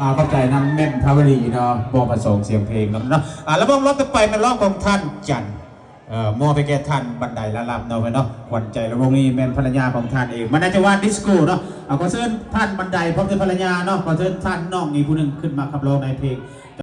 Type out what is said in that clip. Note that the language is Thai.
อาขอบใจน้ำเม่นพระวรีเนาะมอประสงค์เสียงเพลงเนาะเนาะแล้วมองรอบต่อไปเป็นรอบของท่านจันเอ่มอไปแก่ท่านบันไดละลำเนาะเนาะขวัญใจแล้ววงนี้แม่นภรรยาของท่านเองมันน่าจะว่าดิสโก้เนาะเอ่าขอเชิญท่านบันไดพร้อมด้วยภรรยาเนาะขอเชิญท่านน้องอีกผู้หนึ่งขึ้นมาขับร้องในเพลง